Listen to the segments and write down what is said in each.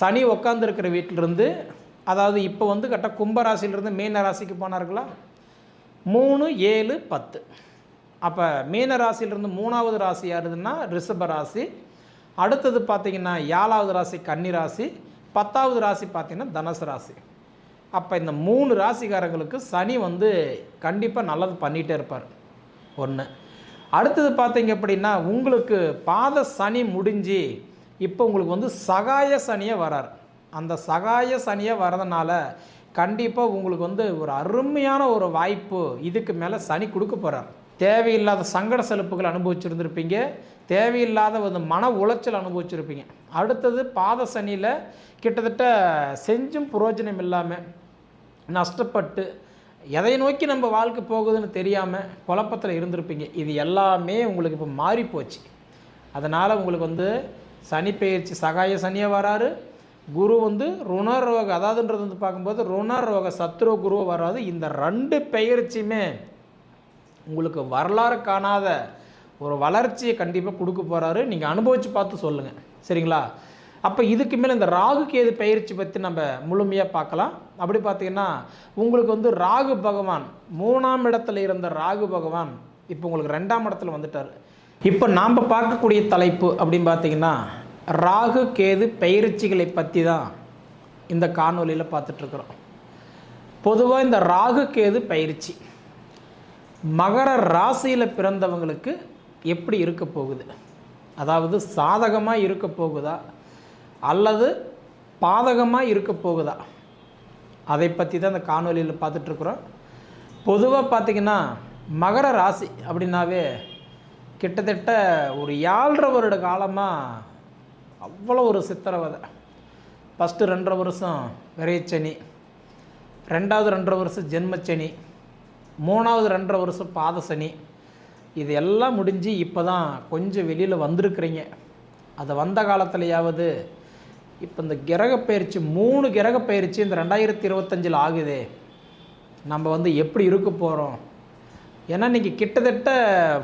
சனி உட்காந்துருக்கிற வீட்டிலிருந்து அதாவது இப்போ வந்து கரெக்டாக கும்பராசிலிருந்து மீன ராசிக்கு போனார்களா? மூணு ஏழு பத்து. அப்போ மீன ராசியிலிருந்து மூணாவது ராசி யாருதுன்னா ரிஷப ராசி. அடுத்தது பார்த்திங்கன்னா ஏழாவது ராசி கன்னி ராசி. பத்தாவது ராசி பார்த்தீங்கன்னா தனுசு ராசி. அப்போ இந்த மூணு ராசிக்காரங்களுக்கு சனி வந்து கண்டிப்பாக நல்லது பண்ணிகிட்டே இருப்பார். ஒன்று அடுத்தது பார்த்தீங்க அப்படின்னா உங்களுக்கு பாத சனி முடிஞ்சு இப்போ உங்களுக்கு வந்து சகாய சனியே வரார். அந்த சகாய சனியே வரதுனால கண்டிப்பாக உங்களுக்கு வந்து ஒரு அருமையான ஒரு வாய்ப்பு இதுக்கு மேலே சனி கொடுக்க போகிறார் தேவையில்லாத சங்கட செலுப்புகள் அனுபவிச்சிருந்துருப்பீங்க. தேவையில்லாத ஒரு மன உளைச்சல் அனுபவிச்சிருப்பீங்க. அடுத்தது பாத சனியில் கிட்டத்தட்ட செஞ்சும் புரோஜனம் இல்லாமல் நஷ்டப்பட்டு எதை நோக்கி நம்ம வாழ்க்கை போகுதுன்னு தெரியாமல் குழப்பத்தில் இருந்திருப்பீங்க. இது எல்லாமே உங்களுக்கு இப்போ மாறி போச்சு அதனால் உங்களுக்கு வந்து சனி பெயர்ச்சி சகாய சனியாக வராரு. குரு வந்து ருணரோக அதாவதுன்றது வந்து பார்க்கும்போது ருணரோக சத்ரு குருவோ வராது. இந்த ரெண்டு பெயர்ச்சியுமே உங்களுக்கு வரலாறு காணாத ஒரு வளர்ச்சியை கண்டிப்பாக கொடுக்க போகிறாரு நீங்கள் அனுபவித்து பார்த்து சொல்லுங்கள் சரிங்களா? அப்போ இதுக்கு மேலே இந்த ராகு கேது பயிற்சி பற்றி நம்ம முழுமையாக பார்க்கலாம். அப்படி பார்த்தீங்கன்னா உங்களுக்கு வந்து ராகு பகவான் மூணாம் இடத்துல இருந்த ராகு பகவான் இப்போ உங்களுக்கு ரெண்டாம் இடத்துல வந்துட்டார். இப்போ நாம் பார்க்கக்கூடிய தலைப்பு அப்படின்னு பார்த்தீங்கன்னா ராகு கேது பயிற்சிகளை பற்றி தான் இந்த காணொலியில் பார்த்துட்ருக்குறோம் பொதுவாக இந்த ராகு கேது பயிற்சி மகர ராசியில் பிறந்தவங்களுக்கு எப்படி இருக்க போகுது? அதாவது சாதகமாக இருக்க போகுதா? அல்லது பாதகமாக இருக்க போகுதா? அதை பற்றி தான் இந்த காணொலியில் பார்த்துட்ருக்குறோம் பொதுவாக பார்த்திங்கன்னா மகர ராசி அப்படின்னாவே கிட்டத்தட்ட ஒரு ஏழரை வருட காலமாக அவ்வளோ ஒரு சித்திரவதை. ஃபஸ்ட்டு ரெண்டரை வருஷம் விரைச்சனி ரெண்டாவது ரெண்டரை வருஷம் ஜென்மச்சனி மூணாவது ரெண்டரை வருஷம் பாதசனி. இது எல்லாம் முடிஞ்சு இப்போ தான் கொஞ்சம் வெளியில் வந்திருக்கிறீங்க. அது வந்த காலத்துலையாவது இப்போ இந்த கிரக பயிற்சி மூணு கிரக பயிற்சி இந்த ரெண்டாயிரத்தி இருபத்தஞ்சில் ஆகுதே. நம்ம வந்து எப்படி இருக்க போகிறோம் ஏன்னா நீங்கள் கிட்டத்தட்ட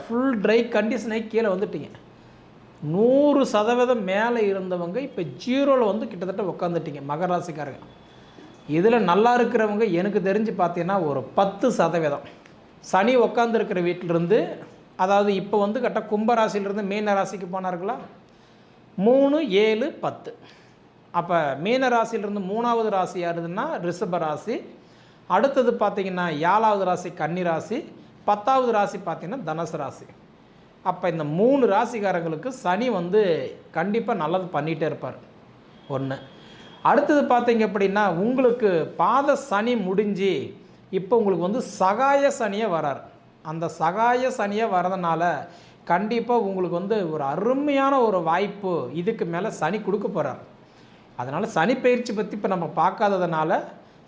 ஃபுல் ட்ரை கண்டிஷனே கீழே வந்துட்டீங்க. நூறு சதவீதம் மேலே இருந்தவங்க இப்போ ஜீரோவில் வந்து கிட்டத்தட்ட உட்காந்துட்டீங்க மகர ராசிக்காரங்க. இதில் நல்லா இருக்கிறவங்க எனக்கு தெரிஞ்சு பார்த்தீங்கன்னா ஒரு பத்து சதவீதம். சனி உட்காந்துருக்கிற வீட்டிலிருந்து அதாவது இப்போ வந்து கரெக்டாக கும்பராசிலிருந்து மீன ராசிக்கு போனார்களா? மூணு ஏழு பத்து. அப்போ மீன ராசியிலிருந்து மூணாவது ராசி யாருதுன்னா ரிஷப ராசி. அடுத்தது பார்த்தீங்கன்னா ஏழாவது ராசி கன்னி ராசி. பத்தாவது ராசி பார்த்தீங்கன்னா தனுசு ராசி. அப்போ இந்த மூணு ராசிக்காரங்களுக்கு சனி வந்து கண்டிப்பாக நல்லது பண்ணிகிட்டே இருப்பார். ஒன்று அடுத்தது பார்த்தீங்க அப்படின்னா உங்களுக்கு பாத சனி முடிஞ்சு இப்போ உங்களுக்கு வந்து சகாய சனியே வரார். அந்த சகாய சனியே வரதுனால கண்டிப்பாக உங்களுக்கு வந்து ஒரு அருமையான ஒரு வாய்ப்பு இதுக்கு மேலே சனி கொடுக்க போகிறார் அதனால் சனி பயிற்சி பற்றி இப்போ நம்ம பார்க்காததுனால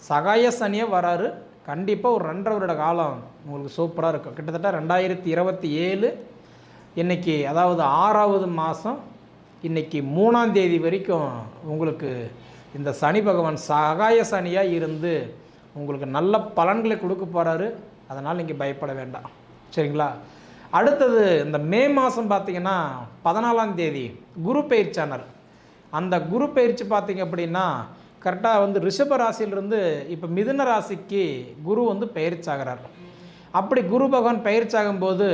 சகாய சனியே வராரு. கண்டிப்பாக ஒரு ரெண்டரை வருட காலம் உங்களுக்கு சூப்பராக இருக்கும். கிட்டத்தட்ட ரெண்டாயிரத்தி இருபத்தி ஏழு இன்றைக்கி அதாவது ஆறாவது மாதம் இன்றைக்கி மூணாம் தேதி வரைக்கும் உங்களுக்கு இந்த சனி பகவான் சகாய சனியாக இருந்து உங்களுக்கு நல்ல பலன்களை கொடுக்க போகிறாரு அதனால் நீங்கள் பயப்பட வேண்டாம். சரிங்களா? அடுத்தது இந்த மே மாதம் பார்த்தீங்கன்னா பதினாலாம் தேதி குரு பயிற்சியானர் அந்த குரு பயிற்சி பார்த்தீங்க அப்படின்னா கரெக்டாக வந்து ரிஷப ராசியிலிருந்து இப்போ மிதுன ராசிக்கு குரு வந்து பயிற்சாகிறார் அப்படி குரு பகவான் பயிற்சியாகும்போது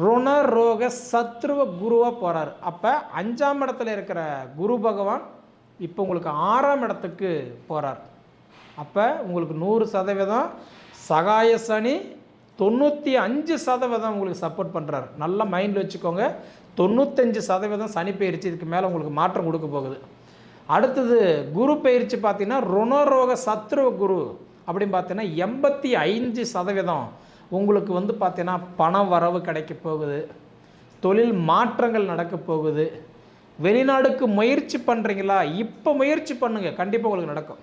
ருண ரோக சத்ருவ குருவாக போகிறார் அப்போ அஞ்சாம் இடத்துல இருக்கிற குரு பகவான் இப்போ உங்களுக்கு ஆறாம் இடத்துக்கு போகிறார் அப்போ உங்களுக்கு நூறு சதவீதம் சகாய சனி தொண்ணூற்றி அஞ்சு சதவீதம் உங்களுக்கு சப்போர்ட் பண்ணுறாரு நல்லா மைண்டில் வச்சுக்கோங்க. தொண்ணூத்தஞ்சு சதவீதம் சனி பயிற்சி இதுக்கு மேலே உங்களுக்கு மாற்றம் கொடுக்க போகுது. அடுத்தது குரு பயிற்சி பார்த்தீங்கன்னா ருணரோக சத்ருவ குரு அப்படின்னு பார்த்தீங்கன்னா எண்பத்தி ஐந்து சதவீதம் உங்களுக்கு வந்து பார்த்தீங்கன்னா பண வரவு கிடைக்க போகுது. தொழில் மாற்றங்கள் நடக்க போகுது. வெளிநாடுக்கு முயற்சி பண்ணுறீங்களா இப்போ முயற்சி பண்ணுங்கள் கண்டிப்பாக உங்களுக்கு நடக்கும்.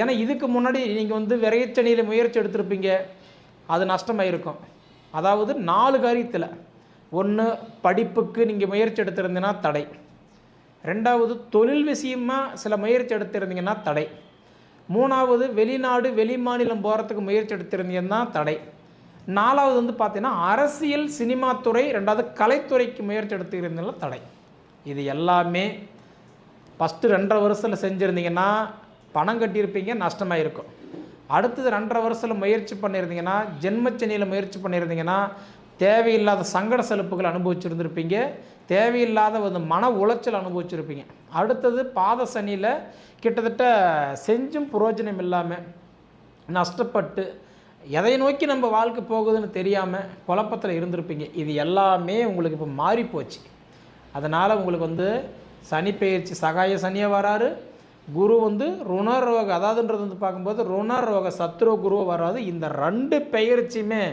ஏன்னா இதுக்கு முன்னாடி நீங்கள் வந்து விரைச்சனியில் முயற்சி எடுத்திருப்பீங்க. அது நஷ்டமாயிருக்கும். அதாவது நாலு காரியத்தில். ஒன்று படிப்புக்கு நீங்கள் முயற்சி எடுத்திருந்தீங்கன்னா தடை. ரெண்டாவது தொழில் விஷயமாக சில முயற்சி எடுத்திருந்தீங்கன்னா தடை. மூணாவது வெளிநாடு வெளி மாநிலம் போகிறதுக்கு முயற்சி எடுத்திருந்தீங்கன்னா தடை. நாலாவது வந்து பார்த்தீங்கன்னா அரசியல் சினிமா துறை ரெண்டாவது கலைத்துறைக்கு முயற்சி எடுத்துக்கிறதுனால தடை. இது எல்லாமே ஃபஸ்ட்டு ரெண்டரை வருஷத்தில் செஞ்சுருந்தீங்கன்னா பணம் கட்டியிருப்பீங்க நஷ்டமாக இருக்கும் அடுத்தது ரெண்டரை வருஷத்தில் முயற்சி பண்ணியிருந்தீங்கன்னா ஜென்மச்சனியில் முயற்சி பண்ணியிருந்தீங்கன்னா தேவையில்லாத சங்கட செலுப்புகள் அனுபவிச்சிருந்திருப்பீங்க. தேவையில்லாத வந்து மன உளைச்சல் அனுபவிச்சிருப்பீங்க. அடுத்தது பாத சனியில் கிட்டத்தட்ட செஞ்சும் புரோஜனம் இல்லாமல் நஷ்டப்பட்டு எதை நோக்கி நம்ம வாழ்க்கை போகுதுன்னு தெரியாமல் குழப்பத்தில் இருந்திருப்பீங்க. இது எல்லாமே உங்களுக்கு இப்போ மாறி போச்சு அதனால் உங்களுக்கு வந்து சனி பெயர்ச்சி சகாய சனியாக வராரு. குரு வந்து ருணரோக அதாவதுன்றது வந்து பார்க்கும்போது ருணரோக சத்ரோ குருவோ வராது. இந்த ரெண்டு பெயர்ச்சியுமே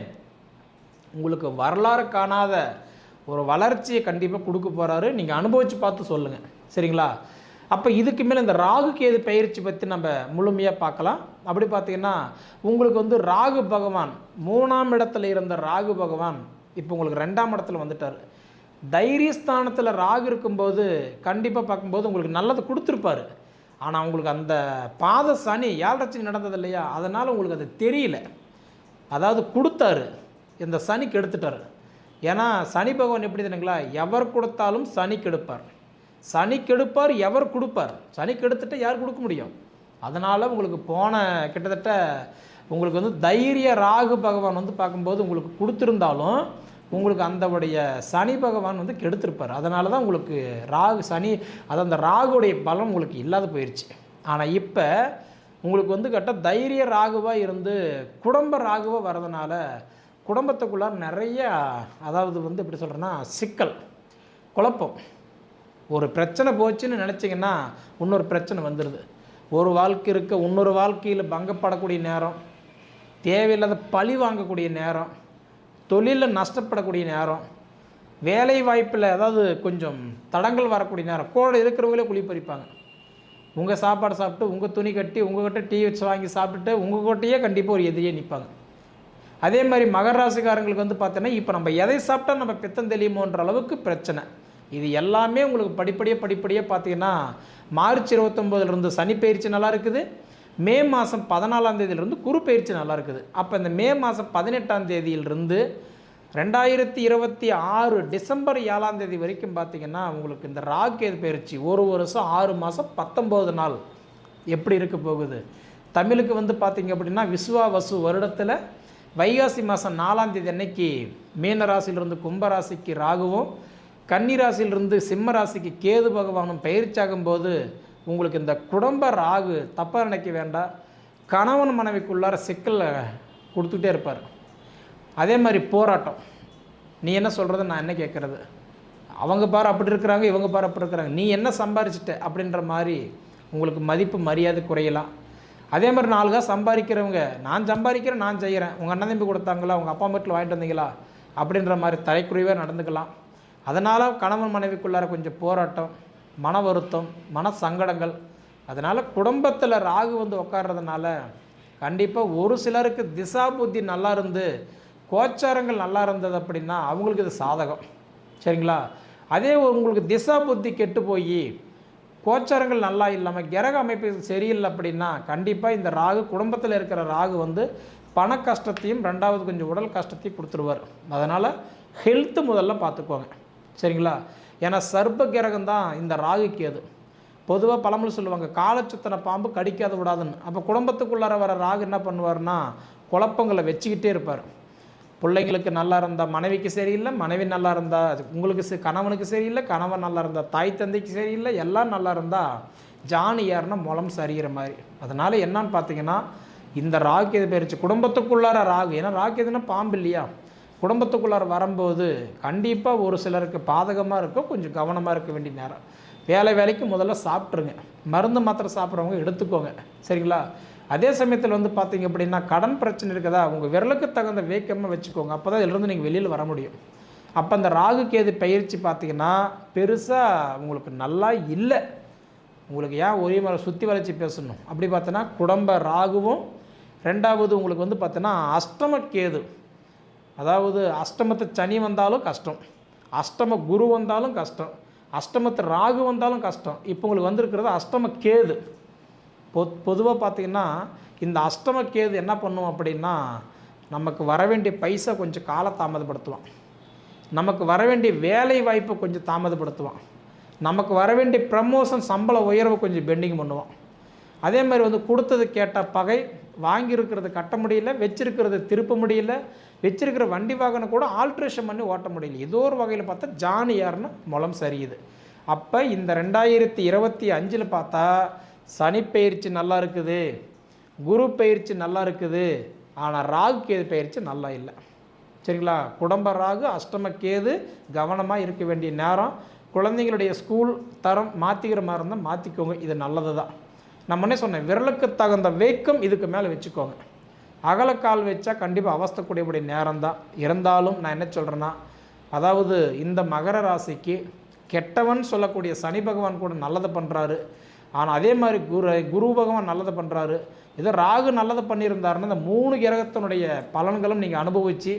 உங்களுக்கு வரலாறு காணாத ஒரு வளர்ச்சியை கண்டிப்பாக கொடுக்க போகிறாரு நீங்கள் அனுபவித்து பார்த்து சொல்லுங்கள் சரிங்களா? அப்போ இதுக்கு மேலே இந்த ராகு கேது பயிற்சி பற்றி நம்ம முழுமையாக பார்க்கலாம். அப்படி பார்த்தீங்கன்னா உங்களுக்கு வந்து ராகு பகவான் மூணாம் இடத்துல இருந்த ராகு பகவான் இப்போ உங்களுக்கு ரெண்டாம் இடத்துல வந்துட்டார். தைரியஸ்தானத்தில் ராகு இருக்கும்போது கண்டிப்பாக பார்க்கும்போது உங்களுக்கு நல்லது கொடுத்துருப்பாரு. ஆனால் உங்களுக்கு அந்த பாத சனி ஏழரட்சி நடந்தது இல்லையா? அதனால் உங்களுக்கு அது தெரியல. அதாவது கொடுத்தாரு. இந்த சனி கெடுத்துட்டார் ஏன்னா சனி பகவான் எப்படி தெரியுங்களா? எவர் கொடுத்தாலும் சனி கெடுப்பார் சனி கெடுப்பார் எவர் கொடுப்பார். சனி கெடுத்துட்டு யார் கொடுக்க முடியும்? அதனால் உங்களுக்கு போன கிட்டத்தட்ட உங்களுக்கு வந்து தைரிய ராகு பகவான் வந்து பார்க்கும்போது உங்களுக்கு கொடுத்துருந்தாலும் உங்களுக்கு அந்தவுடைய சனி பகவான் வந்து கெடுத்திருப்பார். அதனால தான் உங்களுக்கு ராகு சனி அது அந்த ராகுடைய பலம் உங்களுக்கு இல்லாத போயிடுச்சு ஆனால் இப்போ உங்களுக்கு வந்து கட்ட தைரிய ராகுவாக இருந்து குடும்ப ராகுவாக வரதுனால குடும்பத்துக்குள்ளார் நிறைய அதாவது வந்து எப்படி சொல்கிறேன்னா சிக்கல் குழப்பம். ஒரு பிரச்சனை போச்சுன்னு நினச்சிங்கன்னா இன்னொரு பிரச்சனை வந்துடுது ஒரு வாழ்க்கை இருக்க இன்னொரு வாழ்க்கையில் பங்கப்படக்கூடிய நேரம் தேவையில்லாத பழி வாங்கக்கூடிய நேரம் தொழிலில் நஷ்டப்படக்கூடிய நேரம் வேலை வாய்ப்பில் ஏதாவது கொஞ்சம் தடங்கள் வரக்கூடிய நேரம் கூட இருக்கிறவங்களே குழி பறிப்பாங்க. உங்கள் சாப்பாடு சாப்பிட்டு உங்கள் துணி கட்டி உங்கள்கிட்ட டீ வச்சு வாங்கி சாப்பிட்டுட்டு உங்கள்கிட்டயே கண்டிப்பாக ஒரு எதிரியே நிற்பாங்க அதே மாதிரி மகர ராசிக்காரங்களுக்கு வந்து பார்த்தோன்னா இப்போ நம்ம எதை சாப்பிட்டா நம்ம பித்தம் தெளியுமோன்ற அளவுக்கு பிரச்சனை. இது எல்லாமே உங்களுக்கு படிப்படியாக படிப்படியாக பார்த்தீங்கன்னா மார்ச் இருபத்தொம்போதுலேருந்து சனி பயிற்சி நல்லா இருக்குது. மே மாதம் பதினாலாம் தேதியிலிருந்து குரு பயிற்சி நல்லா இருக்குது. அப்போ இந்த மே மாதம் பதினெட்டாம் தேதியிலிருந்து ரெண்டாயிரத்தி இருபத்தி ஆறு டிசம்பர் ஏழாம் தேதி வரைக்கும் பார்த்தீங்கன்னா உங்களுக்கு இந்த ராக்கேது பயிற்சி ஒரு வருஷம் ஆறு மாதம் பத்தொம்போது நாள் எப்படி இருக்க போகுது? தமிழுக்கு வந்து பார்த்தீங்க அப்படின்னா விஸ்வா வசு வருடத்தில் வைகாசி மாதம் நாலாம் தேதி அன்னைக்கு மீனராசியிலிருந்து கும்பராசிக்கு ராகுவும் கன்னி ராசியிலிருந்து சிம்ம ராசிக்கு கேது பகவானும் பயிற்சியாகும் போது உங்களுக்கு இந்த குடும்ப ராகு தப்பாக நினைக்க வேண்டாம். கணவன் மனைவிக்குள்ளார சிக்கலை கொடுத்துக்கிட்டே இருப்பார். அதே மாதிரி போராட்டம். நீ என்ன சொல்கிறது நான் என்ன கேட்குறது? அவங்க பாரு அப்படி இருக்கிறாங்க இவங்க பாரு அப்படி இருக்கிறாங்க. நீ என்ன சம்பாரிச்சிட்ட அப்படின்ற மாதிரி உங்களுக்கு மதிப்பு மரியாதை குறையலாம். அதே மாதிரி நாலு காசு சம்பாதிக்கிறவங்க நான் சம்பாதிக்கிறேன் நான் செய்கிறேன் உங்கள் அண்ணன் தம்பி கொடுத்தாங்களா? உங்கள் அப்பா வீட்டில் வாங்கிட்டு வந்தீங்களா? அப்படின்ற மாதிரி தலைக்குறைவே நடந்துக்கலாம். அதனால் கணவன் மனைவிக்குள்ளார கொஞ்சம் போராட்டம் மன வருத்தம் மன சங்கடங்கள். அதனால் குடும்பத்தில் ராகு வந்து உட்கார்றதுனால கண்டிப்பாக ஒரு சிலருக்கு திசா புத்தி நல்லா இருந்து கோச்சாரங்கள் நல்லா இருந்தது அப்படின்னா அவங்களுக்கு இது சாதகம். சரிங்களா? அதே உங்களுக்கு திசா புத்தி கெட்டு போய் கோச்சாரங்கள் நல்லா இல்லாமல் கிரக அமைப்பு சரியில்லை அப்படின்னா கண்டிப்பாக இந்த ராகு குடும்பத்தில் இருக்கிற ராகு வந்து பண கஷ்டத்தையும் ரெண்டாவது கொஞ்சம் உடல் கஷ்டத்தையும் கொடுத்துருவார். அதனால் ஹெல்த்து முதல்ல பார்த்துக்கோங்க சரிங்களா? ஏன்னா சர்ப்ப கிரகம் தான் இந்த ராகுக்கு அது. பொதுவாக பழமொழி சொல்லுவாங்க காலச்சுத்தனை பாம்பு கடிக்காத விடாதுன்னு. அப்போ குடும்பத்துக்குள்ளார வர ராகு என்ன பண்ணுவார்னா குழப்பங்களை வச்சுக்கிட்டே இருப்பார். பிள்ளைங்களுக்கு நல்லா இருந்தால் மனைவிக்கு சரியில்லை மனைவி நல்லா இருந்தால் உங்களுக்கு கணவனுக்கு சரியில்லை கணவன் நல்லா இருந்தால் தாய் தந்தைக்கு சரியில்லை எல்லாம் நல்லா இருந்தால் ஜானி ஏறுனா முளம் சரிகிற மாதிரி. அதனால் என்னன்னு பார்த்தீங்கன்னா இந்த ராகு எது போயிடுச்சு குடும்பத்துக்குள்ளார ராகு ஏன்னா ராகு எதுனா பாம்பு இல்லையா? குடும்பத்துக்குள்ளார வரும்போது கண்டிப்பாக ஒரு சிலருக்கு பாதகமாக இருக்கும் கொஞ்சம் கவனமாக இருக்க வேண்டிய நேரம். வேலை வேலைக்கு முதல்ல சாப்பிட்ருங்க மருந்து மாத்திரை சாப்பிட்றவங்க எடுத்துக்கோங்க. சரிங்களா? அதே சமயத்தில் வந்து பார்த்தீங்க அப்படின்னா கடன் பிரச்சனை இருக்குதா? உங்கள் விரலுக்கு தகுந்த வேக்கமாக வச்சுக்கோங்க. அப்போ தான் இதிலிருந்து நீங்கள் வெளியில் வர முடியும். அப்போ அந்த ராகு கேது பயிற்சி பார்த்தீங்கன்னா பெருசாக உங்களுக்கு நல்லா இல்லை. உங்களுக்கு ஏன் ஒரே மாதிரி சுற்றி வளைச்சி பேசணும்? அப்படி பார்த்தோன்னா குடும்ப ராகுவும் ரெண்டாவது உங்களுக்கு வந்து பார்த்தோன்னா அஷ்டம கேது. அதாவது அஷ்டமத்து சனி வந்தாலும் கஷ்டம். அஷ்டம குரு வந்தாலும் கஷ்டம். அஷ்டமத்து ராகு வந்தாலும் கஷ்டம். இப்போ உங்களுக்கு வந்திருக்கிறது அஷ்டம கேது. பொ பொதுவாக பார்த்திங்கன்னா இந்த அஷ்டம கேது என்ன பண்ணும் அப்படின்னா நமக்கு வர வேண்டிய பைசா கொஞ்சம் கால தாமதப்படுத்துவான். நமக்கு வர வேண்டிய வேலை வாய்ப்பை கொஞ்சம் தாமதப்படுத்துவான். நமக்கு வர வேண்டிய ப்ரமோஷன் சம்பள உயர்வு கொஞ்சம் பெண்டிங் பண்ணுவான். அதே மாதிரி வந்து கொடுத்தது கேட்ட பகை வாங்கியிருக்கிறது கட்ட முடியல வச்சிருக்கிறது திருப்ப முடியல வச்சிருக்கிற வண்டி வாகனம் கூட ஆல்ட்ரேஷன் பண்ணி ஓட்ட முடியல. ஏதோ ஒரு வகையில் பார்த்தா ஜானி யாருன்னு முளம் சரியுது அப்போ இந்த ரெண்டாயிரத்தி இருபத்தி அஞ்சில் பார்த்தா சனி பயிற்சி நல்லா இருக்குது குரு பயிற்சி நல்லா இருக்குது ஆனால் ராகு கேது பயிற்சி நல்லா இல்லை. சரிங்களா? குடும்ப ராகு அஷ்டம கேது கவனமாக இருக்க வேண்டிய நேரம். குழந்தைங்களுடைய ஸ்கூல் தரம் மாற்றிக்கிற மாதிரி இருந்தால் மாற்றிக்கோங்க இது நல்லது தான் நம்ம என்ன சொன்னேன் விரலுக்கு தகுந்த வேக்கம் இதுக்கு மேலே வச்சுக்கோங்க. அகலக்கால் வச்சா கண்டிப்பாக அவஸ்தக்கூடியபடி நேரம் தான் இருந்தாலும் நான் என்ன சொல்கிறேன்னா அதாவது இந்த மகர ராசிக்கு கெட்டவன் சொல்லக்கூடிய சனி பகவான் கூட நல்லதை பண்ணுறாரு ஆனால் அதே மாதிரி குரு குரு பகவான் நல்லதை பண்ணுறாரு இதோ ராகு நல்லதை பண்ணியிருந்தாருன்னா இந்த மூணு கிரகத்தினுடைய பலன்களும் நீங்கள் அனுபவித்து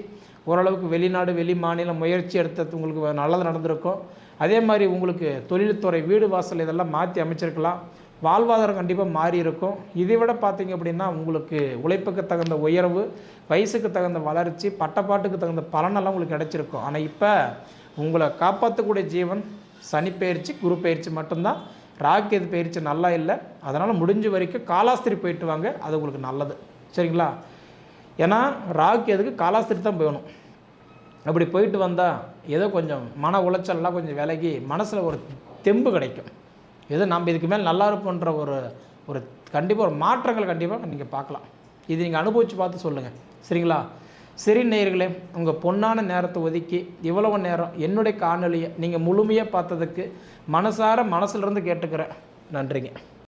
ஓரளவுக்கு வெளிநாடு வெளி மாநிலம் முயற்சி எடுத்தது உங்களுக்கு நல்லது நடந்திருக்கும். அதே மாதிரி உங்களுக்கு தொழில்துறை வீடு வாசல் இதெல்லாம் மாற்றி அமைச்சிருக்கலாம். வாழ்வாதாரம் கண்டிப்பாக மாறி இருக்கும் இதை விட பார்த்தீங்க அப்படின்னா உங்களுக்கு உழைப்புக்கு தகுந்த உயர்வு வயசுக்கு தகுந்த வளர்ச்சி பட்டப்பாட்டுக்கு தகுந்த பலனெல்லாம் உங்களுக்கு கிடைச்சிருக்கும். ஆனால் இப்போ உங்களை காப்பாற்றக்கூடிய ஜீவன் சனி பயிற்சி குரு பயிற்சி மட்டும்தான். ராக்கெது பயிற்சி நல்லா இல்லை. அதனால் முடிஞ்ச வரைக்கும் காலாஸ்திரி போயிட்டு வாங்க அது உங்களுக்கு நல்லது. சரிங்களா? ஏன்னா ராகு எதுக்கு? காலாஸ்திரி தான் போகணும். அப்படி போயிட்டு வந்தால் ஏதோ கொஞ்சம் மன உளைச்சல்லாம் கொஞ்சம் விலகி மனசில் ஒரு தெம்பு கிடைக்கும். ஏதோ நம்ம இதுக்கு மேலே நல்லா இருப்போன்ற ஒரு ஒரு கண்டிப்பாக ஒரு மாற்றங்கள் கண்டிப்பாக நீங்கள் பார்க்கலாம். இது நீங்கள் அனுபவித்து பார்த்து சொல்லுங்கள் சரிங்களா? சரி நேயர்களே உங்கள் பொன்னான நேரத்தை ஒதுக்கி இவ்வளவு நேரம் என்னுடைய காணொலியை நீங்கள் முழுமையாக பார்த்ததுக்கு மனசார மனசுலேருந்து கேட்டுக்கிறேன். நன்றிங்க.